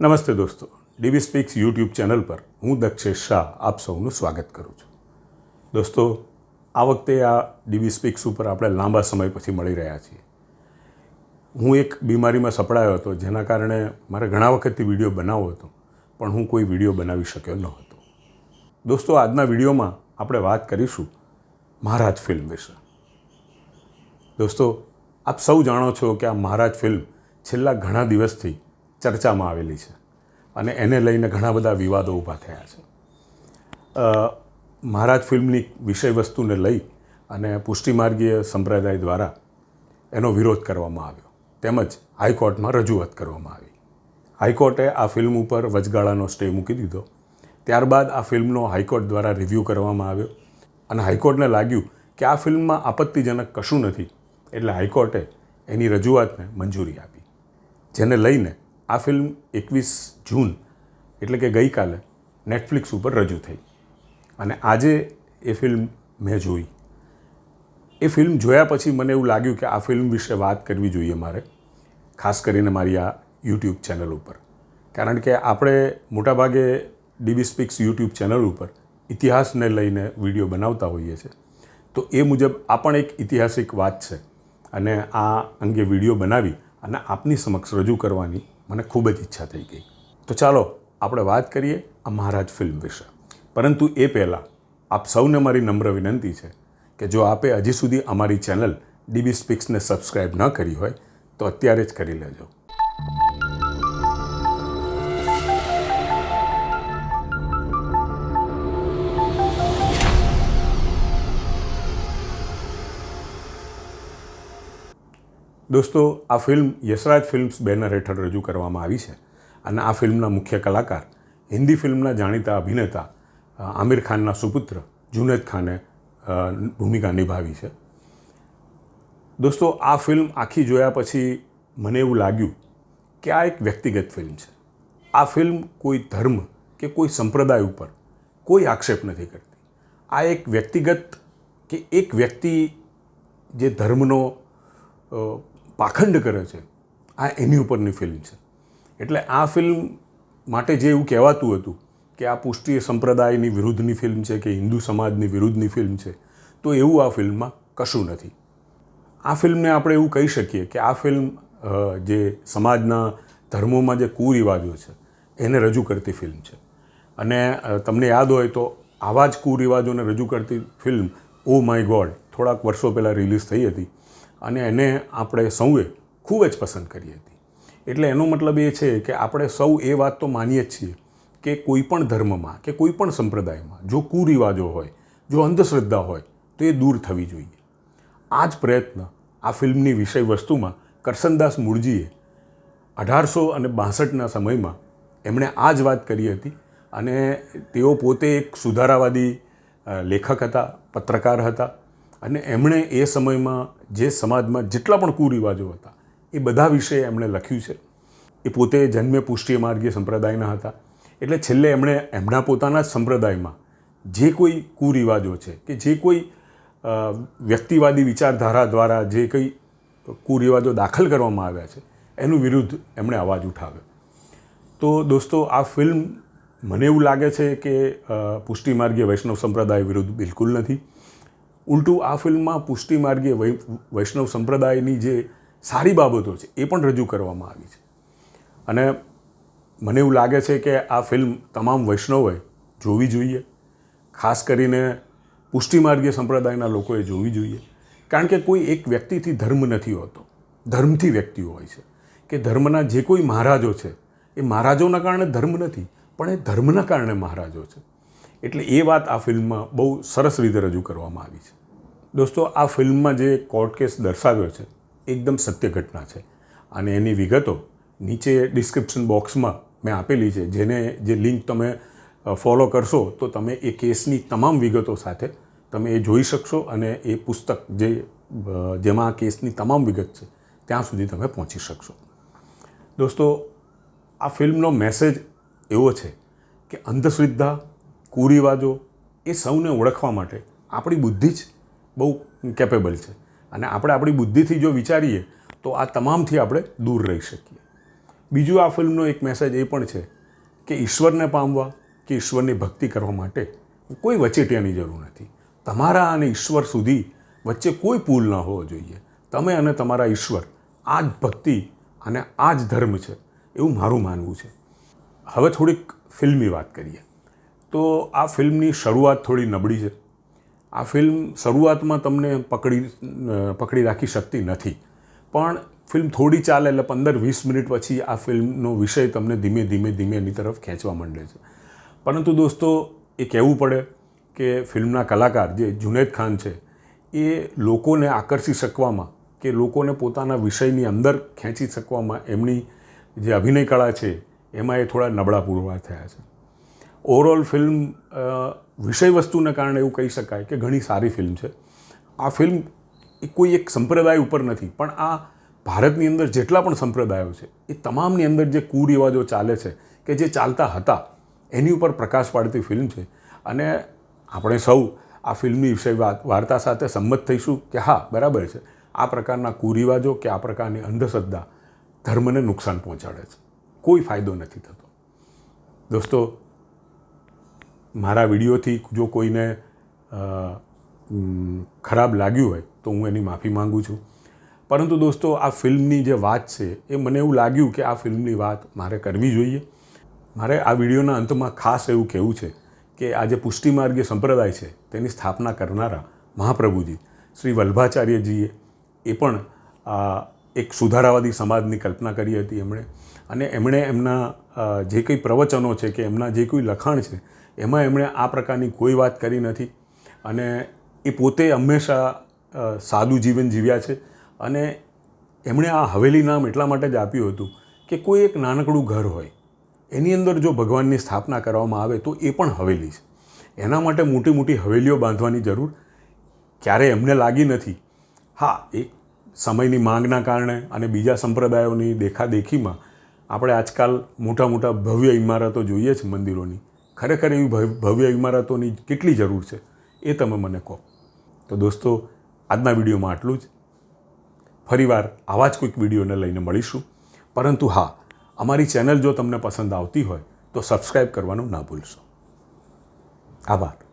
નમસ્તે દોસ્તો. ડીવી speaks YouTube channel પર હું દક્ષેશ શાહ આપ સૌનું સ્વાગત કરું છું. દોસ્તો, આ વખતે આ ડીવી સ્પીક્સ ઉપર આપણે લાંબા સમય પછી મળી રહ્યા છીએ. હું એક બીમારીમાં સપડાયો હતો, જેના કારણે મારે ઘણા વખતથી વીડિયો બનાવવો હતો, પણ હું કોઈ વીડિયો બનાવી શક્યો ન હતો દોસ્તો, આજના વિડીયોમાં આપણે વાત કરીશું મહારાજ ફિલ્મ વિશે. દોસ્તો, આપ સૌ જાણો છો કે આ મહારાજ ફિલ્મ છેલ્લા ઘણા દિવસથી ચર્ચામાં આવેલી છે. અને એને લઈને ઘણા બધા વિવાદો ઊભા થયા છે. મહારાજ ફિલ્મની વિષય વસ્તુને લઈ અને પુષ્ટિમાર્ગીય સંપ્રદાય દ્વારા એનો વિરોધ કરવામાં આવ્યો. તેમજ હાઈકોર્ટમાં રજૂઆત કરવામાં આવી. હાઈકોર્ટે આ ફિલ્મ ઉપર વચગાળાનો સ્ટે મૂકી દીધો. ત્યારબાદ આ ફિલ્મનો હાઈકોર્ટ દ્વારા રિવ્યૂ કરવામાં આવ્યો. અને હાઈકોર્ટને લાગ્યું કે આ ફિલ્મમાં આપત્તિજનક કશું નથી. એટલે હાઈકોર્ટે એની રજૂઆતને મંજૂરી આપી. જેને લઈને આ ફિલ્મ એકવીસ જૂન, એટલે કે ગઈકાલે નેટફ્લિક્સ ઉપર રજૂ થઈ. અને આજે એ ફિલ્મ મેં જોઈ. એ ફિલ્મ જોયા પછી મને એવું લાગ્યું કે આ ફિલ્મ વિશે વાત કરવી જોઈએ મારે, ખાસ કરીને મારી આ યુટ્યુબ ચેનલ ઉપર. કારણ કે આપણે મોટાભાગે ડીબી સ્પીક્સ યુટ્યુબ ચેનલ ઉપર ઇતિહાસને લઈને વીડિયો બનાવતા હોઈએ છીએ. તો એ મુજબ આ પણ એક ઐતિહાસિક વાત છે. અને આ અંગે વીડિયો બનાવી અને આપની સમક્ષ રજૂ કરવાની મને ખૂબ જ ઈચ્છા થઈ ગઈ. તો ચાલો, આપણે વાત કરીએ આ મહારાજ ફિલ્મ વિશે. પરંતુ એ પહેલાં આપ સૌને મારી નમ્ર વિનંતી છે કે જો આપે હજી સુધી અમારી ચેનલ ડીબી સ્પીક્સને સબસ્ક્રાઈબ ન કરી હોય, તો અત્યારે જ કરી લેજો. દોસ્તો, આ ફિલ્મ યશરાજ ફિલ્મ્સ બેનર હેઠળ રજૂ કરવામાં આવી છે અને આ ફિલ્મના મુખ્ય કલાકાર, હિન્દી ફિલ્મના જાણીતા અભિનેતા આમિર ખાનના સુપુત્ર જુનેદ ખાને ભૂમિકા નિભાવી છે. દોસ્તો, આ ફિલ્મ આખી જોયા પછી મને એવું લાગ્યું કે આ એક વ્યક્તિગત ફિલ્મ છે. આ ફિલ્મ કોઈ ધર્મ કે કોઈ સંપ્રદાય ઉપર કોઈ આક્ષેપ નથી કરતી. આ એક વ્યક્તિગત કે એક વ્યક્તિ જે ધર્મનો પાખંડ કરે છે. આ એની ઉપરની ફિલ્મ છે. એટલે આ ફિલ્મ માટે જે એવું કહેવાતું હતું કે આ પુષ્ટિ સંપ્રદાયની વિરુદ્ધની ફિલ્મ છે કે હિન્દુ સમાજની વિરુદ્ધની ફિલ્મ છે, તો એવું આ ફિલ્મમાં કશું નથી. આ ફિલ્મને આપણે એવું કહી શકીએ કે આ ફિલ્મ જે સમાજના ધર્મોમાં જે કુરિવાજો છે, એને રજૂ કરતી ફિલ્મ છે. અને તમને યાદ હોય તો આવા જ કુરિવાજોને રજૂ કરતી ફિલ્મ ઓ માય ગોડ થોડાક વર્ષો પહેલાં રિલીઝ થઈ હતી. અને એને આપણે સૌએ ખૂબ જ પસંદ કરી હતી. એટલે એનો મતલબ એ છે કે આપણે સૌ એ વાત તો માનીએ જ છીએ કે કોઈપણ ધર્મમાં કે કોઈ પણ સંપ્રદાયમાં જો કુરિવાજો હોય, જો અંધશ્રદ્ધા હોય, તો એ દૂર થવી જોઈએ. આ જ પ્રયત્ન આ ફિલ્મની વિષય વસ્તુમાં કરસનદાસ મૂળજીએ અઢારસો અને બાસઠના સમયમાં એમણે આ જ વાત કરી હતી અને તેઓ પોતે એક સુધારાવાદી લેખક હતા, પત્રકાર હતા. અને એમણે એ સમયમાં જે સમાજમાં જેટલા પણ કુરિવાજો હતા, એ બધા વિશે એમણે લખ્યું છે. એ પોતે જન્મે પુષ્ટિય માર્ગીય સંપ્રદાયના હતા. એટલે છેલ્લે એમણે એમના પોતાના સંપ્રદાયમાં જે કોઈ કુરિવાજો છે કે જે કોઈ વ્યક્તિવાદી વિચારધારા દ્વારા જે કંઈ કુરિવાજો દાખલ કરવામાં આવ્યા છે, એનું વિરુદ્ધ એમણે અવાજ ઉઠાવ્યો. તો દોસ્તો, આ ફિલ્મ મને એવું લાગે છે કે પુષ્ટિમાર્ગીય વૈષ્ણવ સંપ્રદાય વિરુદ્ધ બિલકુલ નથી. ઉલટું આ ફિલ્મમાં પુષ્ટિમાર્ગીય માર્ગે વૈષ્ણવ સંપ્રદાયની જે સારી બાબતો છે, એ પણ રજૂ કરવામાં આવી છે. અને મને એવું લાગે છે કે આ ફિલ્મ તમામ વૈષ્ણવોએ જોવી જોઈએ, ખાસ કરીને પુષ્ટિમાર્ગીય સંપ્રદાયના લોકોએ જોવી જોઈએ. કારણ કે કોઈ એક વ્યક્તિથી ધર્મ નથી હોતો. ધર્મથી વ્યક્તિઓ હોય છે. કે ધર્મના જે કોઈ મહારાજો છે, એ મહારાજોના કારણે ધર્મ નથી, પણ એ ધર્મના કારણે મહારાજો છે. એટલે એ વાત આ ફિલ્મમાં બહુ સરસ રીતે રજૂ કરવામાં આવી છે. દોસ્તો, આ ફિલ્મમાં જે કોર્ટ કેસ દર્શાવ્યો છે, એકદમ સત્ય ઘટના છે. અને એની વિગતો નીચે ડિસ્ક્રિપ્શન બોક્સમાં મેં આપેલી છે, જેને જે લિંક તમે ફોલો કરશો, તો તમે એ કેસની તમામ વિગતો સાથે તમે એ જોઈ શકશો અને એ પુસ્તક જે જેમાં આ કેસની તમામ વિગત છે, ત્યાં સુધી તમે પહોંચી શકશો. દોસ્તો, આ ફિલ્મનો મેસેજ એવો છે કે અંધશ્રદ્ધા, કુરિવાજો એ સૌને ઓળખવા માટે આપણી બુદ્ધિ જ બહુ કેપેબલ છે. અને આપણે આપણી બુદ્ધિથી જો વિચારીએ, તો આ તમામથી આપણે દૂર રહી શકીએ. બીજું આ ફિલ્મનો એક મેસેજ એ પણ છે કે ઈશ્વરને પામવા, કે ઈશ્વરની ભક્તિ કરવા માટે કોઈ વચેટિયાની જરૂર નથી. તમારા અને ઈશ્વર સુધી વચ્ચે કોઈ પુલ ન હોવો જોઈએ. તમે અને તમારા ઈશ્વર આ જ ભક્તિ અને આ જ ધર્મ છે એવું મારું માનવું છે. હવે થોડીક ફિલ્મની વાત કરીએ. તો આ ફિલ્મની શરૂઆત થોડી નબળી છે. આ ફિલ્મ શરૂઆતમાં તમને પકડી પકડી રાખી શકતી નથી. પણ ફિલ્મ થોડી ચાલે એટલે પંદર, વીસ મિનિટ પછી આ ફિલ્મનો વિષય તમને ધીમે ધીમે ધીમે એની તરફ ખેંચવા માંડે છે. પરંતુ દોસ્તો, એ કહેવું પડે કે ફિલ્મના કલાકાર જે જુનેદ ખાન છે, એ લોકોને આકર્ષી શકવામાં કે લોકોને પોતાના વિષયની અંદર ખેંચી શકવામાં એમની જે અભિનય કળા છે, એમાં એ થોડા નબળા પૂરવાર થયા છે. ઓવરઓલ ફિલ્મ વિષય વસ્તુને કારણે એવું કહી શકાય કે ઘણી સારી ફિલ્મ છે. આ ફિલ્મ એ કોઈ એક સંપ્રદાય ઉપર નથી, પણ આ ભારતની અંદર જેટલા પણ સંપ્રદાયો છે, એ તમામની અંદર જે કુરિવાજો ચાલે છે કે જે ચાલતા હતા, એની ઉપર પ્રકાશ પાડતી ફિલ્મ છે. અને આપણે સૌ આ ફિલ્મની વિષય વાર્તા સાથે સંમત થઈશું કે હા, બરાબર છે, આ પ્રકારના કુરિવાજો કે આ પ્રકારની અંધશ્રદ્ધા ધર્મને નુકસાન પહોંચાડે છે. કોઈ ફાયદો નથી થતો. દોસ્તો મારા વિડીયોથી જો કોઈને ખરાબ લાગ્યું હોય, તો હું એની માફી માંગુ છું. પરંતુ દોસ્તો, આ ફિલ્મની જે વાત છે, એ મને એવું લાગ્યું કે આ ફિલ્મની વાત મારે કરવી જોઈએ. મારે આ વિડીયોના અંતમાં ખાસ એવું કહેવું છે કે આ જે પુષ્ટિમાર્ગીય સંપ્રદાય છે, તેની સ્થાપના કરનારા મહાપ્રભુજી, શ્રી વલ્ભાચાર્યજીએ એ પણ એક સુધારાવાદી સમાજની કલ્પના કરી હતી એમણે. અને એમણે એમના જે કંઈ પ્રવચનો છે કે એમના જે કોઈ લખાણ છે એમાં એમણે આ પ્રકારની કોઈ વાત કરી નથી. અને એ પોતે હંમેશા સાદું જીવન જીવ્યા છે. અને એમણે આ હવેલી નામ એટલા માટે જ આપ્યું હતું કે કોઈ એક નાનકડું ઘર હોય, એની અંદર જો ભગવાનની સ્થાપના કરવામાં આવે તો એ પણ હવેલી છે. એના માટે મોટી મોટી હવેલીઓ બાંધવાની જરૂર ક્યારેય એમને લાગી નથી. હા એક સમયની માંગના કારણે અને બીજા સંપ્રદાયોની દેખાદેખીમાં આપણે આજકાલ મોટા મોટા ભવ્ય ઇમારતો જોઈએ છે મંદિરોની. ખરેખર એવી ભવ- ભવ્ય ઇમારતોની કેટલી જરૂર છે એ તમે મને કહો. તો દોસ્તો, આજના વિડીયોમાં આટલું જ. ફરીવાર આવા જ કોઈક વિડીયોને લઈને મળીશું. પરંતુ હા, અમારી ચેનલ જો તમને પસંદ આવતી હોય તો સબસ્ક્રાઈબ કરવાનું ના ભૂલશો. આભાર.